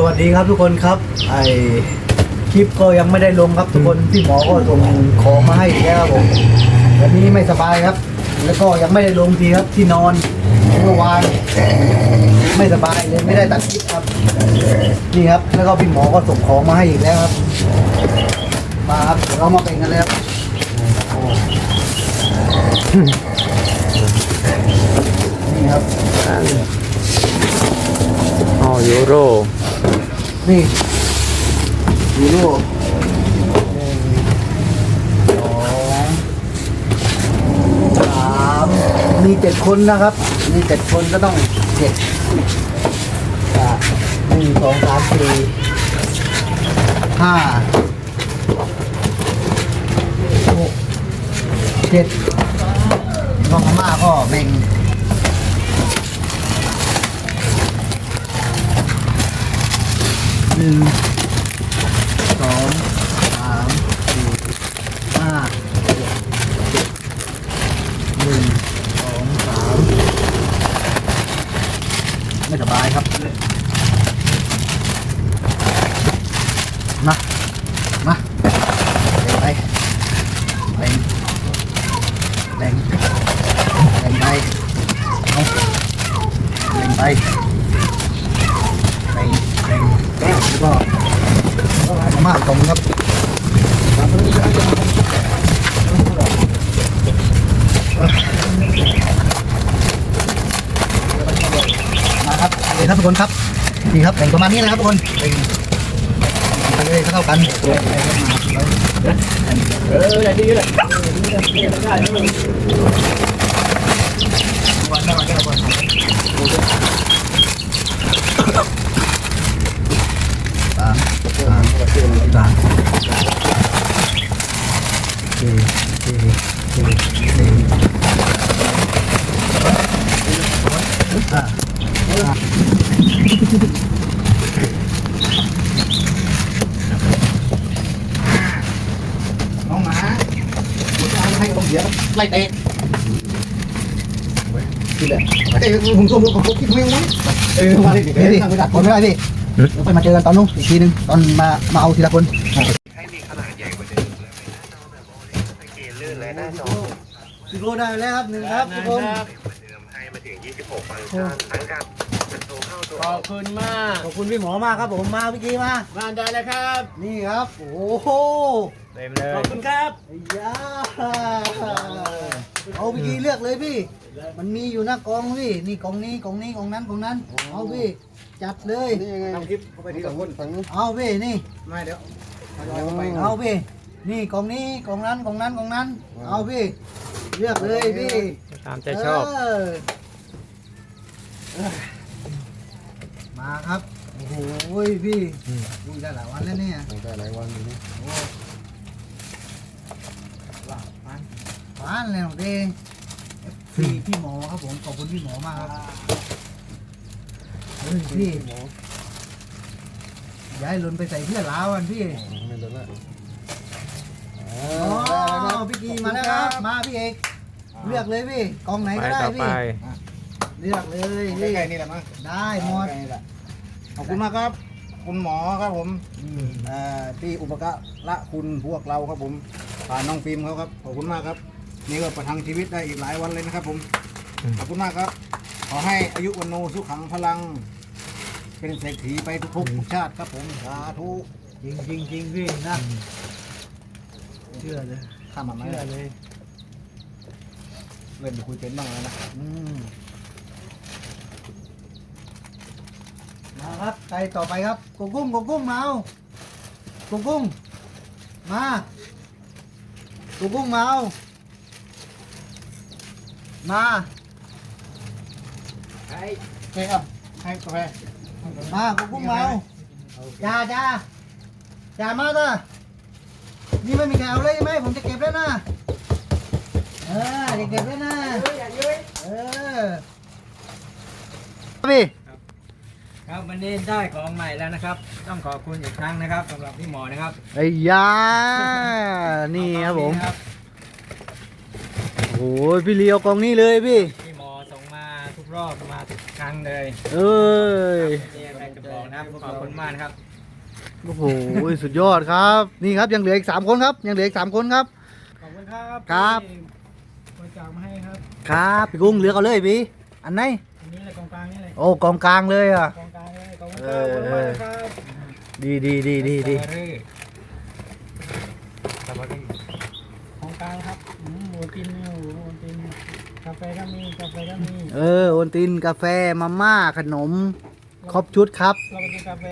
สวัสดีครับทุกคนครับ ไอคลิปก็ยังไม่ได้ลงครับทุกคนพี่หมอก็ส่งของมาให้อีกแล้วครับผมวันนี้ไม่สบายครับ แล้วก็ยังไม่ได้ลงทีครับที่นอนเมื่อวานไม่สบายเลยไม่ได้ตัดคลิปครับนี่ครับ แล้วก็พี่หมอก็ส่งของมาให้อีกแล้วครับ มาครับเดี๋ยวเรามาเป็นกันเลยครับโอ้นี่ครับ อ๋อยูโร นี่ฮีโร่หนึ่งสองสามมีเจ็ดคนนะครับ มีเจ็ดคนก็ต้องเจ็ดอะหนึ่งสองสามสี่ห้าหกเจ็ดน้องอาม่าก็แบ่ง นึ่งสองสามสี่ห้าหกเจ็ดหนึ่งสองสามไม่สบายครับมามาแบ่งไปแบ่งแบ่งแบ่งไปเอาแบ่งไป แล้วก็มาม่าตรงครับมาครับเลยครับทุกคนครับนี่ครับแบ่งประมาณนี้นะครับทุกคนแบ่งไปเลยเท่ากันเออได้ดีเลยสาม สามสามสี่สี่สี่สี่อะน้องหมาให้ผม เสียไล่เตะที่แหละเตะผมชมผมคิดไม่ไหวเออมาดิเดี๋ยวดิคนไม่ได้พี่เดี๋ยวไปมาเจอกันตอนนู้นอีกทีนึงตอนมามาเอาทีละคนให้มีขนาดใหญ่กว่าเดิมเลยหน้าจอแบบโอเลสังเกตลื่นเลยหน้าจอสิโลได้แล้วครับหนึ่งครับทุกคนเร็วกว่าเดิมให้มาถึง 26ฟังก์ชันทั้งกับเป็นตัวเข้าตัวขอบคุณมากขอบคุณพี่หมอมากครับผมมาพี่กี้มามาได้เลยครับ นี่ครับ โอ้โหเต็มเลยขอบคุณครับไอ้ยา เอาพี่กี้เลือกเลยพี่ มันมีอยู่หน้ากองพี่ นี่กองนี้กองนี้กองนั้นกองนั้น เอาพี่ จัดเลย นี่ยังไงทำคลิปเข้าไปทีละคนฝั่งนู้นเอาพี่นี่ ไม่เดี๋ยวเอาไปเอาพี่ นี่กองนี้กองนั้นกองนั้นกองนั้น เอาพี่ เลือกเลยพี่ตามใจชอบ เอมาครับ โอ้โหพี่ดูได้หลายวันแล้วเนี่ย ได้หลายวันอยู่นี่ บ้านแล้วเด้พี่พี่หมอครับผมขอบคุณพี่หมอมากครับเฮ้ยพี่ย้ายหลุนไปใส่เพื่อนล้าวกันพี่ไม่เดินละอ๋อพี่กีมาแล้วครับ มาพี่เอกเลือกเลยพี่กองไหนไปก็ได้ต่อไปพี่เลือกเลยใกพี่ล้ๆนี่แหละมั้งได้หมดขอบคุณมากครับ คุณหมอครับผมเอ่อที่อุปการะคุณพวกเราครับผมผ่านน้องฟิล์มเขาครับขอบคุณมากครับ นี่ก็ประทังชีวิตได้อีกหลายวันเลยนะครับ ผมขอบคุณมากครับ ขอให้อายุวันโนสุขังพลัง เป็นเศรษฐีไปทุกภพทุกชาติครับผมสาธุจริงจริงจริงพี่นะเชื่อเลยข้ามมาไหมเชื่อเลยเล่นคุยเป็นบ้างแล้วนะอืมมาครับใครต่อไปครับกงกุ้งกงกุ้งมาเอากงกุ้งมากงกุ้งมาเอา มาใช่ใช่ครับให้กาแฟมากงกุ้งมาเอาจ้าจ้าจ้ามาจ้านี่ไม่มีใครเอาเลยใช่ไหมผมจะเก็บแล้วนะเออจะเก็บแล้วนะเออพี่ครับวันนี้ได้ของใหม่แล้วนะครับ ต้องขอบคุณอีกครั้งนะครับสำหรับพี่หมอนะครับไอ้ยานี่ครับผม เอากล่องนี้นะโอ้ยพี่เลียวกองนี้เลยพี่ พี่หมอส่งมาทุกรอบมาทุกครั้งเลยเอ้ยมีอะไรจะบอกนะครับขอบคุณมากนะครับโอ้โหสุดยอดครับ นี่ครับยังเหลืออีกสามคนครับ ยังเหลืออีกสามคนครับ ขอบคุณครับครับ ที่บริจาคมาให้ครับครับพี่กุ้งเหลือกเอาเลยพี่ อันไหนอันนี้เลยกองกลางนี่เลยโอ้กองกลางเลยอะ กองกลางเลยขอบคุณเอครับอขอบคุณมากนะครับดีดีดีดีดีสตรอเบอรี่ของ กลางครับอืมโอตินนี่โอ้โหโอตินกาแฟก็มีกาแฟก็มีเออโอนตินกาแฟมาม่าขนม ครบชุดครับ เราไปกินกาแฟ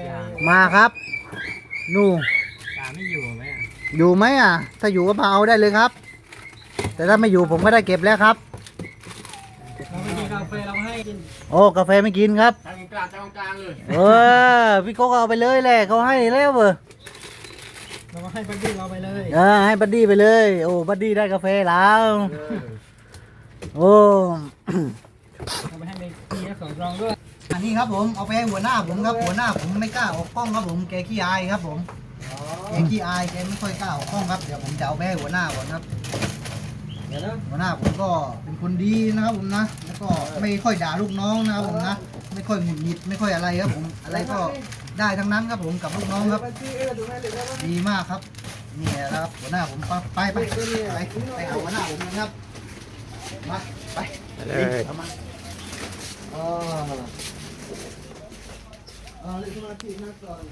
มาครับ นู่นตาไม่อยู่ไหมอะอยู่ไหมอะ ถ้าอยู่ก็มาเอาได้เลยครับ แต่ถ้าไม่อยู่ผมก็ได้เก็บแล้วครับ เราไปกินกาแฟเราให้กินโอ้กาแฟไม่กินครับ ทางกลางทางกลางเลย เออพี่โก้ก็เอาไปเลยแหละเขาให้แล้วเบอร์ เราก็ให้บัดดี้เราไปเลยเออให้บัดดี้ไปเลย โอ้บัดดี้ได้กาแฟแล้ว โอ้เราไปให้ในทีสองรองด้วยอันนี้ครับผมเอาไปให้หัวหน้าผมครับหัวหน้าผมไม่กล้าออกกล้องครับผมแกขี้อายครับผมแกขี้อายแกไม่ค่อยกล้าออกกล้องครับเดี๋ยวผมจะเอาไปให้หัวหน้าก่อนครับ เดี๋ยวนะหัวหน้าผมก็เป็นคนดีนะครับผมนะ แล้วก็ไม่ค่อยด่าลูกน้องนะครับผมนะ ไม่ค่อยหงุดหงิดไม่ค่อยอะไรครับผมอะไรก็ได้ทั้งนั้นครับผมกับลูกน้องครับ ดีมากครับนี่แหละครับหัวหน้าผมไปไปไปไปไปเอาหัวหน้าผมกันครับมาไปเลยเอามาเออเออเรียกสมาธินะก่อน